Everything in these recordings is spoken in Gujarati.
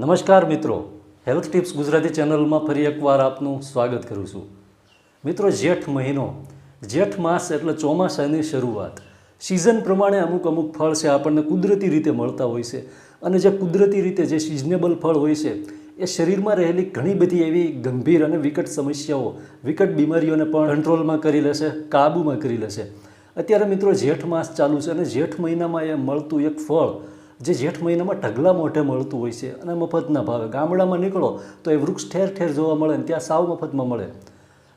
નમસ્કાર મિત્રો. હેલ્થ ટિપ્સ ગુજરાતી ચેનલમાં ફરી એકવાર આપનું સ્વાગત કરું છું. મિત્રો, જેઠ મહિનો. જેઠ માસ એટલે ચોમાસાની શરૂઆત. સિઝન પ્રમાણે અમુક અમુક ફળ છે, આપણને કુદરતી રીતે મળતા હોય છે. અને જે કુદરતી રીતે જે સિઝનેબલ ફળ હોય છે, એ શરીરમાં રહેલી ઘણી બધી એવી ગંભીર અને વિકટ સમસ્યાઓ, વિકટ બીમારીઓને પણ કંટ્રોલમાં કરી લેશે, કાબૂમાં કરી લેશે. અત્યારે મિત્રો, જેઠ માસ ચાલુ છે અને જેઠ મહિનામાં એ મળતું એક ફળ જે જેઠ મહિનામાં ઢગલા મોઢે મળતું હોય છે અને મફતના ભાવે. ગામડામાં નીકળો તો એ વૃક્ષ ઠેર ઠેર જોવા મળે ને ત્યાં સાવ મફતમાં મળે.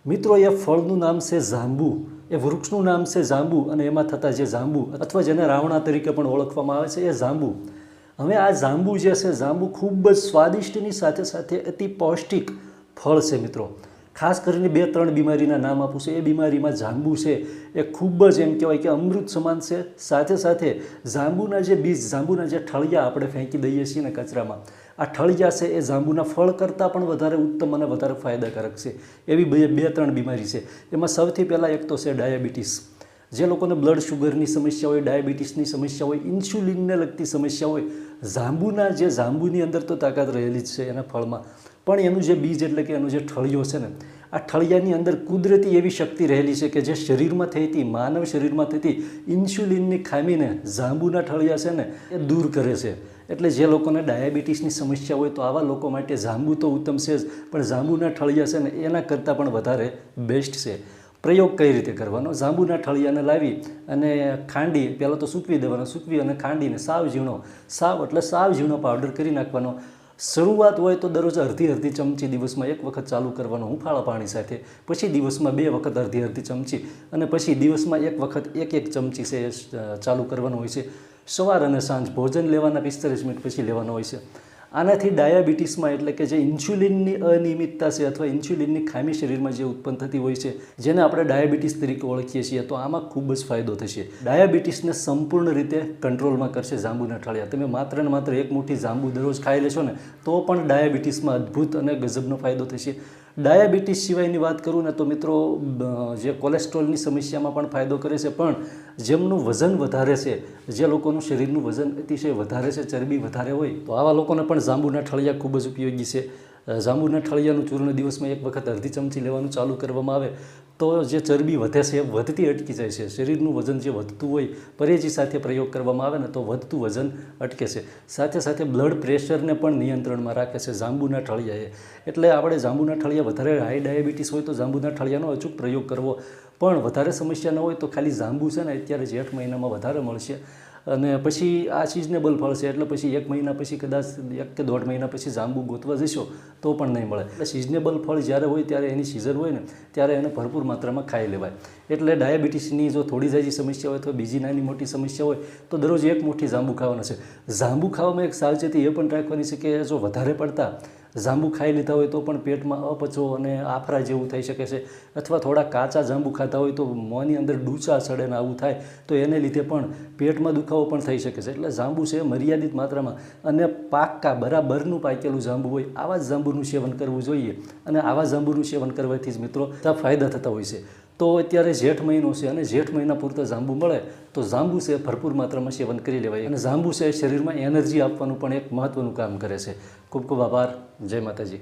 મિત્રો, એ ફળનું નામ છે જાંબુ. એ વૃક્ષનું નામ છે જાંબુ અને એમાં થતા જે જાંબુ અથવા જેને રાવણા તરીકે પણ ઓળખવામાં આવે છે, એ જાંબુ. હવે આ જાંબુ જે છે, જાંબુ ખૂબ જ સ્વાદિષ્ટની સાથે સાથે અતિ પૌષ્ટિક ફળ છે, મિત્રો. ખાસ કરીને બે, ત્રણ બીમારીના નામ આપું છું. એ બીમારીમાં જાંબુ છે. એ ખૂબ જ એમ કહેવાય કે અમૃત સમાન છે. સાથે સાથે જાંબુના જે બીજ, જાંબુના જે ઠળિયા આપણે ફેંકી દઈએ છીએ ને કચરામાં, આ ઠળિયા છે એ જાંબુના ફળ કરતાં પણ વધારે ઉત્તમ અને વધારે ફાયદાકારક છે. એવી બે બે, ત્રણ બીમારી છે. એમાં સૌથી પહેલાં એક તો છે ડાયાબિટીસ. જે લોકોને બ્લડ શુગરની સમસ્યા હોય, ડાયાબિટીસની સમસ્યા હોય, ઇન્સ્યુલિનને લગતી સમસ્યા હોય, જાંબુના જે જાંબુની અંદર તો તાકાત રહેલી જ છે એના ફળમાં. પણ એનું જે બીજ એટલે કે એનું જે ઠળિયો છે ને, આ ઠળિયાની અંદર કુદરતી એવી શક્તિ રહેલી છે કે જે શરીરમાં થતી માનવ શરીરમાં થતી ઇન્સ્યુલિનની ખામીને જાંબુના ઠળિયા છે ને, એ દૂર કરે છે. એટલે જે લોકોને ડાયાબિટીસની સમસ્યા હોય તો આવા લોકો માટે જાંબુ તો ઉત્તમ છે જ, પણ જાંબુના ઠળિયા છે ને, એના કરતાં પણ વધારે બેસ્ટ છે. પ્રયોગ કઈ રીતે કરવાનો? જાંબુના ઠળિયાને લાવી અને ખાંડી, પહેલાં તો સૂકવી દેવાનો, સૂકવી અને ખાંડીને સાવ ઝીણો, સાવ એટલે સાવ ઝીણો પાવડર કરી નાખવાનો. શરૂઆત હોય તો દરરોજ અડધી અડધી ચમચી દિવસમાં એક વખત ચાલુ કરવાનું હુંફાળા પાણી સાથે. પછી દિવસમાં બે વખત અડધી અડધી ચમચી અને પછી દિવસમાં એક વખત એક એક ચમચી છે ચાલુ કરવાનું હોય છે. સવાર અને સાંજ ભોજન લેવાના પિસ્તાલીસ મિનિટ પછી લેવાનો હોય છે. આનાથી ડાયાબિટીસમાં એટલે કે જે ઇન્સ્યુલિનની અનિયમિતતા છે અથવા ઇન્સ્યુલિનની ખામી શરીરમાં જે ઉત્પન્ન થતી હોય છે, જેને આપણે ડાયાબિટીસ તરીકે ઓળખીએ છીએ, તો આમાં ખૂબ જ ફાયદો થશે. ડાયાબિટીસને સંપૂર્ણ રીતે કંટ્રોલમાં કરશે જાંબુના ઠળિયા તમે માત્ર ને માત્ર એક મુઠ્ઠી જાંબુ દરરોજ ખાઈ લેશો ને, તો પણ ડાયાબિટીસમાં અદ્ભુત અને ગજબનો ફાયદો થશે. ડાયાબિટીસ સિવાયની વાત કરું ને તો મિત્રો જે કોલેસ્ટ્રોલની સમસ્યામાં પણ ફાયદો કરે છે, પણ જેમનું વજન વધારે છે, જે લોકોનું શરીરનું વજન અતિશય વધારે છે, ચરબી વધારે હોય, તો આવા લોકોને પણ જાંબુના ઠળિયા ખૂબ જ ઉપયોગી છે. જાંબુના ઠળિયાનું ચૂર્ણ દિવસમાં એક વખત અડધી ચમચી લેવાનું ચાલુ કરવામાં આવે તો જે ચરબી વધે છે એ વધતી અટકી જાય છે. શરીરનું વજન જે વધતું હોય, પરેજી સાથે પ્રયોગ કરવામાં આવે ને તો વધતું વજન અટકે છે. સાથે સાથે બ્લડ પ્રેશરને પણ નિયંત્રણમાં રાખે છે જાંબુના ઠળિયાએ. એટલે આપણે જાંબુના ઠળિયા વધારે હાઈ ડાયાબિટીસ હોય તો જાંબુના ઠળિયાનો અચૂક પ્રયોગ કરવો. પણ વધારે સમસ્યા ન હોય તો ખાલી જાંબુ છે ને અત્યારે જેઠ મહિનામાં વધારે મળશે. અને પછી આ સિઝનેબલ ફળ છે એટલે પછી એક મહિના પછી કદાચ એક કે દોઢ મહિના પછી જાંબુ ગોતવા જશો, તો પણ નહીં મળે. એટલે સિઝનેબલ ફળ જ્યારે હોય ત્યારે એની સિઝન હોય ને, ત્યારે એને ભરપૂર માત્રામાં ખાઈ લેવાય. એટલે ડાયાબિટીસની જો થોડી જાજી સમસ્યા હોય અથવા બીજી નાની મોટી સમસ્યા હોય, તો દરરોજ એક મુઠ્ઠી જાંબુ ખાવાના છે. જાંબુ ખાવામાં એક સાવચેતી એ પણ રાખવાની છે કે જો વધારે પડતા જાંબુ ખાઈ લીધા હોય તો પણ પેટમાં અપચો અને આફરા જેવું થઈ શકે છે. અથવા થોડા કાચા જાંબુ ખાતા હોય તો મોંની અંદર ડૂચા સડે ને આવું થાય, તો એને લીધે પણ પેટમાં દુખાવો પણ થઈ શકે છે. એટલે જાંબુ છે મર્યાદિત માત્રામાં. અને પાક્કા, બરાબરનું પાકેલું જાંબુ હોય, આવા જ જાંબુનું સેવન કરવું જોઈએ. અને આવા જાંબુનું સેવન કરવાથી જ મિત્રો ફાયદા થતા હોય છે. તો અત્યારે જેઠ મહિનો છે અને જેઠ મહિના પૂરતા જાંબુ મળે તો જાંબુ છે ભરપૂર માત્રામાં સેવન કરી લેવાય. અને જાંબુ છે શરીરમાં એનર્જી આપવાનું પણ એક મહત્ત્વનું કામ કરે છે. ખૂબ ખૂબ આભાર. જય માતાજી.